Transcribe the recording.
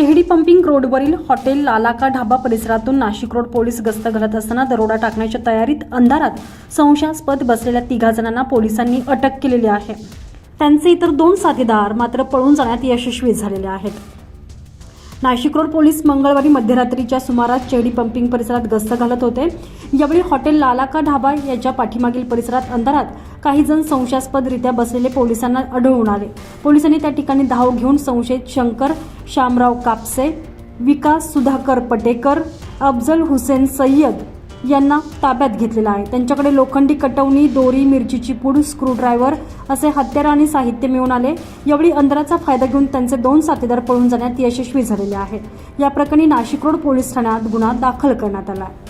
Chehedi pumping रोडवरील hotel लालाका ढाबा परिसरातून नाशिक रोड पोलीस गस्त घालत असताना दरोडा टाकण्याच्या तयारीत अंधारात संशयास्पद बसलेल्या तिघा जणांना पोलिसांनी अटक केलेली आहे. त्यांचे इतर दोन साथीदार मात्र पळून जाण्यात यशस्वी झालेले आहेत. नाशिक रोड पोलीस मंगळवारी मध्यरात्रीच्या सुमारास चेहडी पंपिंग परिसरात गस्त घालत होते. यावेळी हॉटेल लालाका ढाबा याच्या पाठीमागील परिसरात अंधारात काही जण संशयास्पदरित्या बसलेले पोलिसांना आढळून आले. पोलिसांनी त्या ठिकाणी धाव घेऊन संशयित शंकर शामराव कापसे विकास सुधाकर पटेकर अफजल हुसेन सय्यद यांना ताब्यात घेतलेला आहे. त्यांच्याकडे लोखंडी कटवणी दोरी मिरचीची पूड स्क्रूड्रायव्हर असे हत्यार आणि साहित्य मिळून आले. यावेळी अंधाराचा फायदा घेऊन त्यांचे दोन साथीदार पळून जाण्यात यशस्वी झालेले आहेत. या प्रकरणी नाशिक रोड पोलीस ठाण्यात गुन्हा दाखल करण्यात आला आहे.